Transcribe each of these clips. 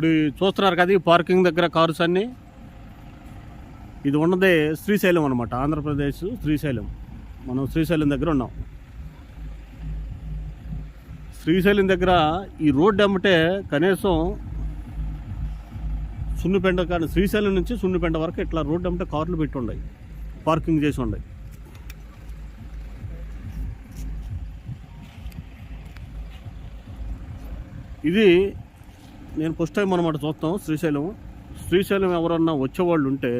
ఇప్పుడు చూస్తున్నారు కదా ఈ పార్కింగ్ దగ్గర కార్స్ అన్నీ. ఇది ఉన్నదే శ్రీశైలం అనమాట ఆంధ్రప్రదేశ్ శ్రీశైలం. మనం శ్రీశైలం దగ్గర ఉన్నాం. శ్రీశైలం దగ్గర ఈ రోడ్డు అమ్మటే కనీసం సున్నిపెండ కానీ శ్రీశైలం నుంచి సున్నిపెండ వరకు ఇట్లా రోడ్డు అమ్మటే కార్లు పెట్టి ఉన్నాయి పార్కింగ్ చేసి ఉన్నాయి. ఇది నేను ఫస్ట్ టైం అనమాట చూస్తాం శ్రీశైలం. శ్రీశైలం ఎవరన్నా వచ్చేవాళ్ళు ఉంటే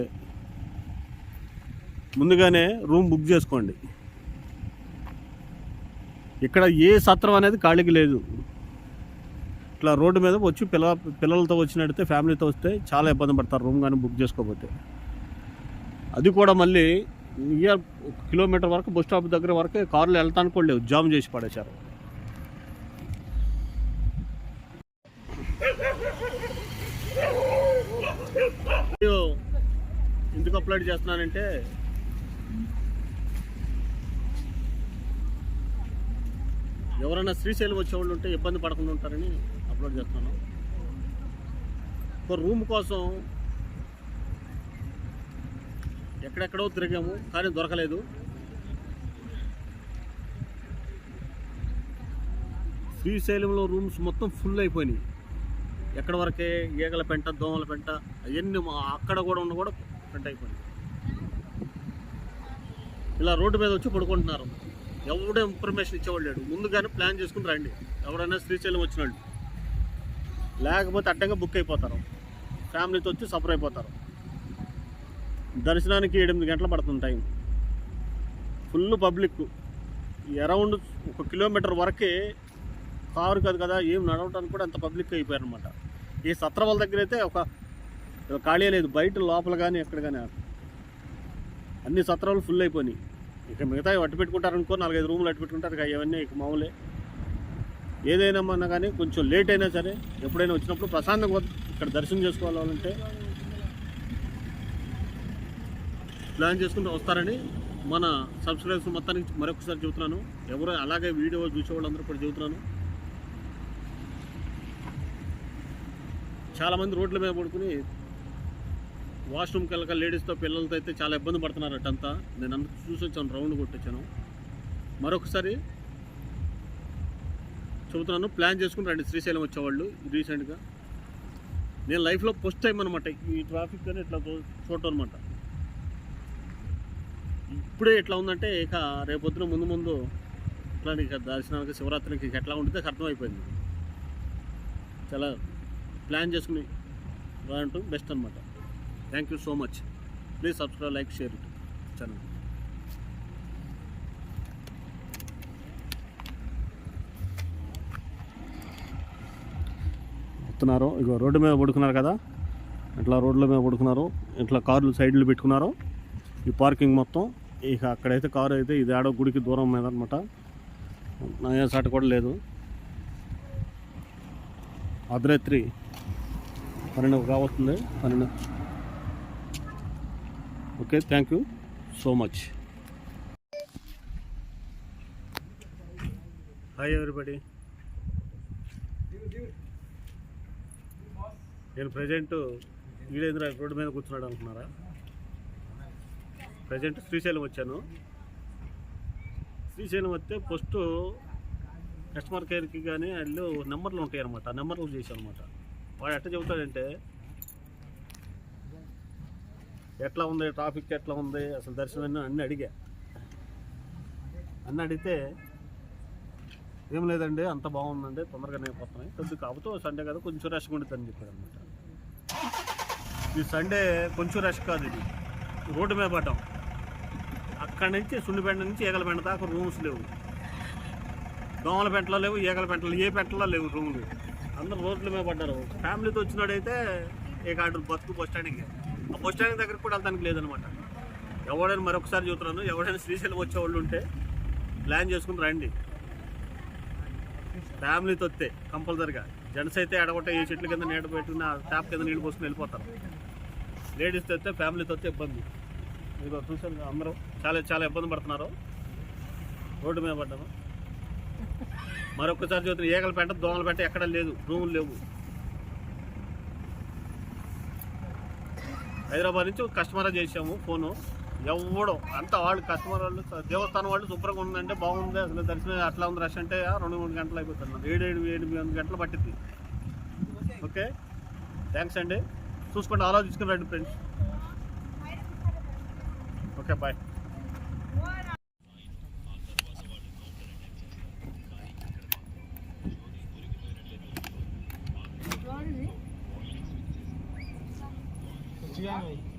ముందుగానే రూమ్ బుక్ చేసుకోండి. ఇక్కడ ఏ సత్రం అనేది ఖాళీకి లేదు. ఇట్లా రోడ్డు మీద వచ్చి పిల్ల పిల్లలతో వచ్చినట్టయితే ఫ్యామిలీతో వస్తే చాలా ఇబ్బంది పడతారు రూమ్ కానీ బుక్ చేసుకోకపోతే. అది కూడా మళ్ళీ నియర్ ఒక కిలోమీటర్ వరకు బస్ స్టాప్ దగ్గర వరకే కార్లు వెళ్తానికి కూడా లేవు. జామ్ చేసి పడేశారు. ఎందుకు అప్లోడ్ చేస్తున్నానంటే ఎవరైనా శ్రీశైలం వచ్చేవాళ్ళు ఉంటే ఇబ్బంది పడకుండా ఉంటారని అప్లోడ్ చేస్తున్నాను. ఒక రూమ్ కోసం ఎక్కడెక్కడో తిరిగాము కానీ దొరకలేదు. శ్రీశైలంలో రూమ్స్ మొత్తం ఫుల్ అయిపోయినాయి. ఎక్కడ వరకే ఈగల పెంట దోమల పెంట అవన్నీ మా- అక్కడ కూడా ఉన్న కూడా పెంట అయిపోయింది. ఇలా రోడ్డు మీద వచ్చి పడుకుంటున్నారు. ఎవడో ఇన్ఫర్మేషన్ ఇచ్చేవాళ్ళు లేడు. ముందుగానే ప్లాన్ చేసుకుని రండి. ఎవరైనా శ్రీశైలం వచ్చిన వాళ్ళు. లేకపోతే అడ్డంగా బుక్ అయిపోతారు. ఫ్యామిలీతో వచ్చి సఫర్ అయిపోతారు. దర్శనానికి ఎనిమిది గంటలు పడుతుంది టైం ఫుల్ పబ్లిక్ అరౌండ్ ఒక కిలోమీటర్ వరకే కారు కాదు కదా ఏం నడవటానికి కూడా అంత పబ్లిక్ అయిపోయారు అనమాట ఈ సత్రవల దగ్గర అయితే ఒక ఖాళీ లేదు బయట లోపల కానీ ఎక్కడ కానీ అన్ని సత్రాలు ఫుల్ అయిపోయినాయి. ఇక మిగతా అట్టు పెట్టుకుంటారనుకో నాలుగైదు రూములు అట్టు పెట్టుకుంటారు అవన్నీ ఇవన్నీ ఇక మామూలే. ఏదైనా మన కానీ కొంచెం లేట్ అయినా సరే ఎప్పుడైనా వచ్చినప్పుడు ప్రశాంతంగా ఇక్కడ దర్శనం చేసుకోవాలంటే ప్లాన్ చేసుకుంటూ వస్తారని మన సబ్స్క్రైబర్స్ మొత్తానికి మరొకసారి చెబుతున్నాను. ఎవరు అలాగే వీడియో చూసే వాళ్ళందరూ కూడా చెబుతున్నాను. చాలామంది రోడ్ల మీద పడుకుని వాష్రూమ్కి వెళ్ళక లేడీస్తో పిల్లలతో అయితే చాలా ఇబ్బంది పడుతున్నారు అటంతా నేను అంత చూసి వచ్చాను రౌండ్ కొట్టొచ్చాను. మరొకసారి చెబుతున్నాను ప్లాన్ చేసుకుని రండి. శ్రీశైలం వచ్చేవాళ్ళు రీసెంట్గా. నేను లైఫ్లో ఫస్ట్ టైం అనమాట ఈ ట్రాఫిక్ కానీ ఇట్లా చూడటం అనమాట ఇప్పుడే ఎట్లా ఉందంటే ఇక రేపొద్దున ముందు ముందు ఇట్లా ఇక దర్శనానికి శివరాత్రికి ఇక ఎట్లా ఉంటుంది అర్థమైపోయింది. చాలా ప్లాన్ చేసుకుని రావటం బెస్ట్ అనమాట thank you so much please subscribe like share it channel వస్తున్నారు. ఇగో రోడ్డు మీద పడుకున్నారు కదా? ఇట్లా రోడ్ల మీద పడుకున్నారు. ఇట్లా కార్లు సైడ్లు పెట్టుకున్నారు. ఈ పార్కింగ్ మొత్తం. ఇక అక్కడైతే కారు అయితే ఇది ఆడో గుడికి దూరం మీద అనమాట నయా సాట కూడా లేదు. అర్ధరాత్రి పన్నెండు కావస్తుంది పన్నెండు. Okay thank you so much hi everybody నేను ప్రజెంట్ వీడేంద్ర రోడ్డు మీద కూర్చున్నాడు అనుకున్నారా? ప్రజెంట్ శ్రీశైలం వచ్చాను. శ్రీశైలం వస్తే ఫస్ట్ కస్టమర్ కేర్కి కానీ వాళ్ళు నెంబర్లు ఉంటాయి అనమాట ఆ నెంబర్లు చేశాను అనమాట వాడు ఎట్లా చెబుతాడంటే ఎట్లా ఉంది ట్రాఫిక్ ఎట్లా ఉంది అసలు దర్శనం అన్నీ అడిగా. అన్నీ అడిగితే ఏం లేదండి అంత బాగుందండి తొందరగానే అయిపోతున్నాయి కొద్ది కాకపోతే సండే కదా కొంచెం రష్గా ఉంటుంది అని చెప్పాడు అనమాట ఈ సండే కొంచెం రష్ కాదు ఇది. రోడ్డు మీద పడ్డాం. అక్కడి నుంచి సున్నిపేట నుంచి ఈగలపేట దాకా రూమ్స్ లేవు. దోమల పెంటలో లేవు ఈగల పెంటలో ఏ పెంటలో లేవు రూములు. అందరు రోడ్ల మీద పడ్డారు. ఫ్యామిలీతో వచ్చినాడైతే ఏ కాడు బతుకు బస్ స్టాండింగ్ ఆ బస్ స్టాండ్ దగ్గర కూడా వెళ్తానికి లేదనమాట. ఎవడైనా మరొకసారి చూస్తున్నాను. ఎవడైనా శ్రీశైలం వచ్చేవాళ్ళు ఉంటే ప్లాన్ చేసుకుని రండి. ఫ్యామిలీతో వస్తే కంపల్సరిగా. జెంట్స్ అయితే ఎడగొట్ట ఏ చెట్ల కింద నీడ పెట్టుకుని ఆ ట్యాప్ కింద నీళ్ళు పోసుకుని వెళ్ళిపోతారు. లేడీస్తో వస్తే ఫ్యామిలీతో వస్తే ఇబ్బంది. ఇదిగో చూసాను అందరూ. చాలా చాలా ఇబ్బంది పడుతున్నారు. రోడ్డు మీద పడ్డాము. మరొకసారి చూస్తే ఈగల పెంట దోమల పెంట ఎక్కడ లేదు రూములు లేవు. హైదరాబాద్ నుంచి కస్టమర్ చేసాము ఫోను. ఎవడో అంత వాళ్ళు కస్టమర్ వాళ్ళు దేవస్థానం వాళ్ళు శుభ్రంగా ఉందంటే బాగుంది అసలు దర్శనం అట్లా ఉంది రష్ అంటే రెండు మూడు గంటలు అయిపోతుంది ఏడు ఏడు ఎనిమిది ఎనిమిది గంటలు పట్టింది ఓకే? థ్యాంక్స్ అండి. చూసుకోండి ఆలోచించుకుని రండి ఫ్రెండ్స్ ఓకే బాయ్ জানি